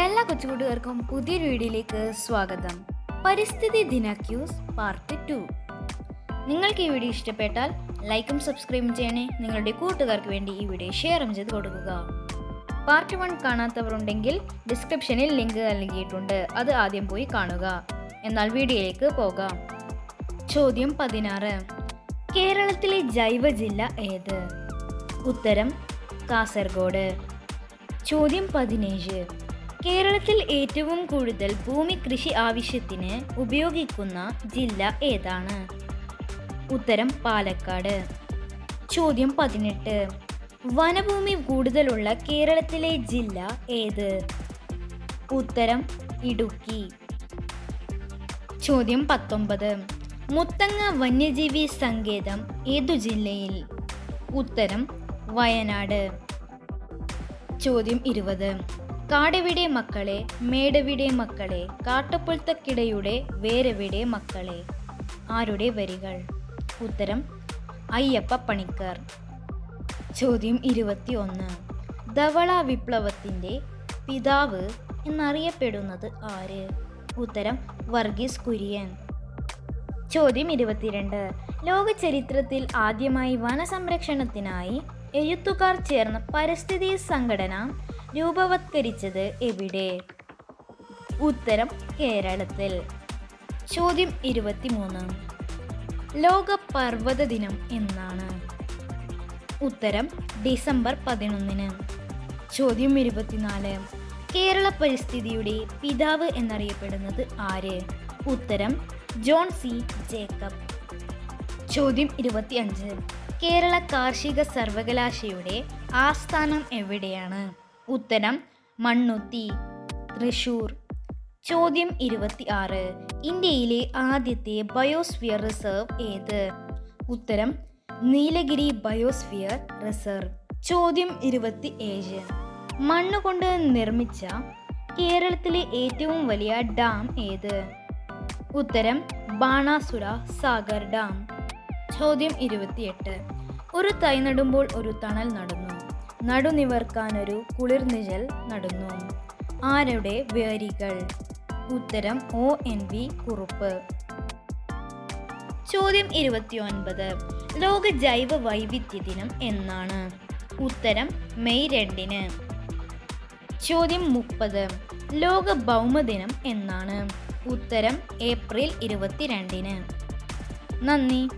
എല്ലാ കൊച്ചുകൂട്ടുകാർക്കും പുതിയൊരു വീഡിയോയിലേക്ക് സ്വാഗതം. പരിസ്ഥിതി ദിന ക്യൂസ് പാർട്ട് ടു. നിങ്ങൾക്ക് ഈ വീഡിയോ ഇഷ്ടപ്പെട്ടാൽ ലൈക്കും സബ്സ്ക്രൈബും ചെയ്യണേ. നിങ്ങളുടെ കൂട്ടുകാർക്ക് വേണ്ടി ഈ വീഡിയോ ഷെയറും ചെയ്ത് കൊടുക്കുക. പാർട്ട് വൺ കാണാത്തവരുണ്ടെങ്കിൽ ഡിസ്ക്രിപ്ഷനിൽ ലിങ്ക് നൽകിയിട്ടുണ്ട്. അത് ആദ്യം പോയി കാണുക. എന്നാൽ വീഡിയോയിലേക്ക് പോകാം. ചോദ്യം പതിനാറ്. കേരളത്തിലെ ജൈവ ജില്ല ഏത്? ഉത്തരം കാസർഗോഡ്. ചോദ്യം പതിനേഴ്. കേരളത്തിൽ ഏറ്റവും കൂടുതൽ ഭൂമി കൃഷി ആവശ്യത്തിന് ഉപയോഗിക്കുന്ന ജില്ല ഏതാണ്? ഉത്തരം പാലക്കാട്. ചോദ്യം പതിനെട്ട്. വനഭൂമി കൂടുതലുള്ള കേരളത്തിലെ ജില്ല ഏത്? ഉത്തരം ഇടുക്കി. ചോദ്യം പത്തൊമ്പത്. മുത്തങ്ങ വന്യജീവി സങ്കേതം ഏതു ജില്ലയിൽ? ഉത്തരം വയനാട്. ചോദ്യം ഇരുപത്. കാടെവിടെ മക്കളെ മേടവിടെ മക്കളെ കാട്ടപ്പുഴത്തക്കിടയുടെ വേരെവിടെ മക്കളെ. ആരുടെ വരികൾ? ഉത്തരം അയ്യപ്പ പണിക്കർ. ചോദ്യം ഇരുപത്തി ഒന്ന് ധവള വിപ്ലവത്തിന്റെ പിതാവ് എന്നറിയപ്പെടുന്നത് ആര്? ഉത്തരം വർഗീസ് കുര്യൻ. ചോദ്യം ഇരുപത്തിരണ്ട്. ലോക ചരിത്രത്തിൽ ആദ്യമായി വനസംരക്ഷണത്തിനായി എഴുത്തുകാർ ചേർന്ന പരിസ്ഥിതി സംഘടന രൂപവത്കരിച്ചത് എവിടെ? ഉത്തരം കേരളത്തിൽ. ചോദ്യം ഇരുപത്തിമൂന്ന്. ലോക പർവത ദിനം എന്നാണ്. ഉത്തരം ഡിസംബർ പതിനൊന്നിന്. ചോദ്യം ഇരുപത്തിനാല്. കേരള പരിസ്ഥിതിയുടെ പിതാവ് എന്നറിയപ്പെടുന്നത് ആര്? ഉത്തരം ജോൺ സി ജേക്കബ്. ചോദ്യം ഇരുപത്തിയഞ്ച്. കേരള കാർഷിക സർവകലാശയുടെ ആസ്ഥാനം എവിടെയാണ്? ഉത്തരം മണ്ണുത്തി തൃശൂർ. ചോദ്യം ഇരുപത്തി ആറ് ഇന്ത്യയിലെ ആദ്യത്തെ ബയോസ്ഫിയർ റിസർവ് ഏത്? ഉത്തരം നീലഗിരി ബയോസ്ഫിയർ റിസർവ്. ചോദ്യം ഇരുപത്തി ഏഴ് മണ്ണുകൊണ്ട് നിർമ്മിച്ച കേരളത്തിലെ ഏറ്റവും വലിയ ഡാം ഏത്? ഉത്തരം ബാണാസുര സാഗർ ഡാം. ചോദ്യം ഇരുപത്തിയെട്ട്. ഒരു തൈ നടുമ്പോൾ ഒരു തണൽ നടുന്നു. നടുനിവർക്കാനൊരു കുളിർനിഴൽ നടന്നു. ആരുടെ വേരികൾ? ഉത്തരം ഒ എൻ വി കുറുപ്പ്. ചോദ്യം ഇരുപത്തിയൊൻപത്. ലോക ജൈവ വൈവിധ്യ ദിനം എന്നാണ്. ഉത്തരം മെയ് രണ്ടിന്. ചോദ്യം മുപ്പത്. ലോക ഭൗമദിനം എന്നാണ്. ഉത്തരം ഏപ്രിൽ ഇരുപത്തിരണ്ടിന്. നന്ദി.